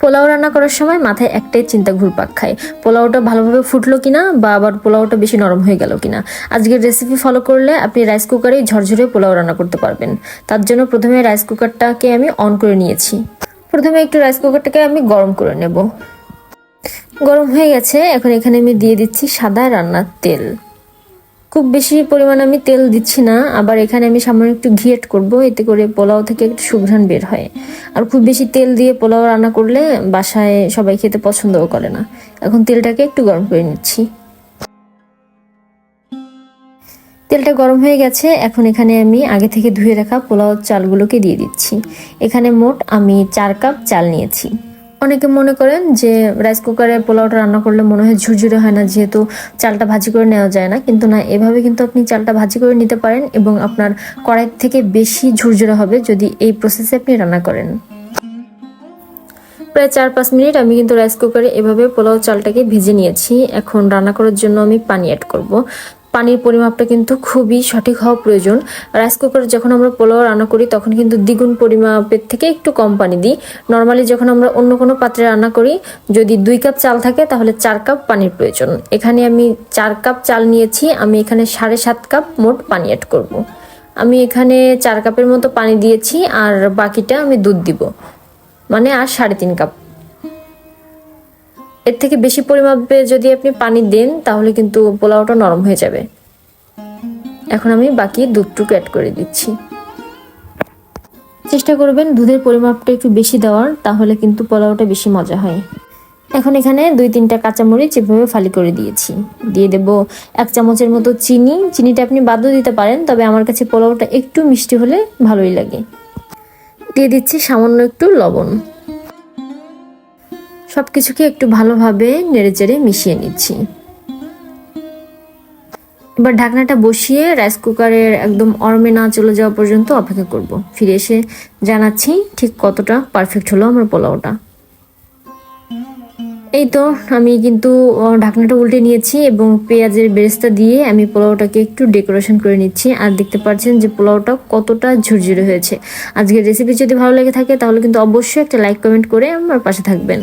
পোলাও রান্না করার সময় মাথায় একটাই চিন্তা ঘুরপাক খায়। পোলাওটা ভালোভাবে ফুটলো কিনা বা আবার পোলাওটা বেশি নরম হয়ে গেল কিনা? আজকের রেসিপি ফলো করলে আপনি রাইস কুকারেই ঝরঝরে পোলাও রান্না করতে পারবেন। তার জন্য প্রথমে রাইস কুকারটাকে আমি অন করে নিয়েছি। প্রথমে একটু রাইস কুকারটাকে আমি গরম করে নেব। গরম হয়ে গেছে, এখন এখানে আমি দিয়ে দিচ্ছি সাদা রান্নার তেল। খুব বেশি পরিমাণ আমি তেল দিচ্ছি না, আবার এখানে আমি সামান্য একটু ঘি এড করব, এতে করে পোলাও থেকে একটু সুঘ্রাণ বের হয়। আর খুব বেশি তেল দিয়ে পোলাও রান্না করলে বাসায় সবাই খেতে পছন্দও করে না। এখন তেলটাকে একটু গরম করে নিচ্ছি। তেলটা গরম হয়ে গেছে, এখন এখানে আমি আগে থেকে ধুয়ে রাখা পোলাও চালগুলোকে দিয়ে দিচ্ছি। এখানে মোট আমি চার কাপ চাল নিয়েছি। অনেকে মনে করেন যে রাইস কুকারে পোলাওটা রান্না করলে মনে হয় ঝুরঝুরে হয় না, যেহেতু চালটা ভাজি করে নেওয়া যায় না। কিন্তু না, এভাবে কিন্তু আপনি চালটা ভাজি করে নিতে পারেন এবং আপনার কড়াই থেকে বেশি ঝুরঝুরে হবে যদি এই প্রসেসে আপনি রান্না করেন। প্রায় চার পাঁচ মিনিট আমি কিন্তু রাইস কুকারে এভাবে পোলাও চালটাকে ভেজে নিয়েছি। এখন রান্না করার জন্য আমি পানি অ্যাড করব। পানির পরিমাপটা কিন্তু খুবই সঠিক হওয়া প্রয়োজন। রাইস কুকারে যখন আমরা পোলাও রান্না করি, তখন কিন্তু দ্বিগুণ পরিমাপের থেকে একটু কম পানি দিই। নর্মালি যখন আমরা অন্য কোনো পাত্রে রান্না করি, যদি দুই কাপ চাল থাকে, তাহলে চার কাপ পানির প্রয়োজন। এখানে আমি চার কাপ চাল নিয়েছি, আমি এখানে সাড়ে সাত কাপ মোট পানি অ্যাড করব। আমি এখানে চার কাপের মতো পানি দিয়েছি, আর বাকিটা আমি দুধ দিব। মানে আর সাড়ে তিন কাপ। এর থেকে বেশি পরিমাপে যদি আপনি পানি দেন, তাহলে কিন্তু পোলাওটা নরম হয়ে যাবে। এখন আমি বাকি দুধটুকু অ্যাড করে দিচ্ছি। চেষ্টা করবেন দুধের পরিমাপটা একটু বেশি দেওয়ার, তাহলে কিন্তু পোলাওটা বেশি মজা হয়। এখন এখানে দুই তিনটা কাঁচামরিচ এভাবে ফালি করে দিয়েছি। দিয়ে দেব এক চামচের মতো চিনি। চিনিটা আপনি বাদও দিতে পারেন, তবে আমার কাছে পোলাওটা একটু মিষ্টি হলে ভালোই লাগে। দিয়ে দিচ্ছি সামান্য একটু লবণ। সব কিছুকে একটু ভালোভাবে নেড়েচেড়ে মিশিয়ে নিচ্ছি। এবার ঢাকনাটা বসিয়ে রাইস কুকারের একদম অরমে না চলে যাওয়া পর্যন্ত অপেক্ষা করব। ফিরে এসে জানাচ্ছি ঠিক কতটা পারফেক্ট হলো আমার পোলাওটা। এই তো আমি কিন্তু ঢাকনাটা উল্টে নিয়েছি এবং পেঁয়াজের বেরেস্তা দিয়ে আমি পোলাওটাকে একটু ডেকোরেশন করে নিচ্ছি। আর দেখতে পাচ্ছেন যে পোলাওটা কতটা ঝুরঝুরে হয়েছে। আজকের রেসিপি যদি ভালো লেগে থাকে তাহলে কিন্তু অবশ্যই একটা লাইক কমেন্ট করে আমার পাশে থাকবেন।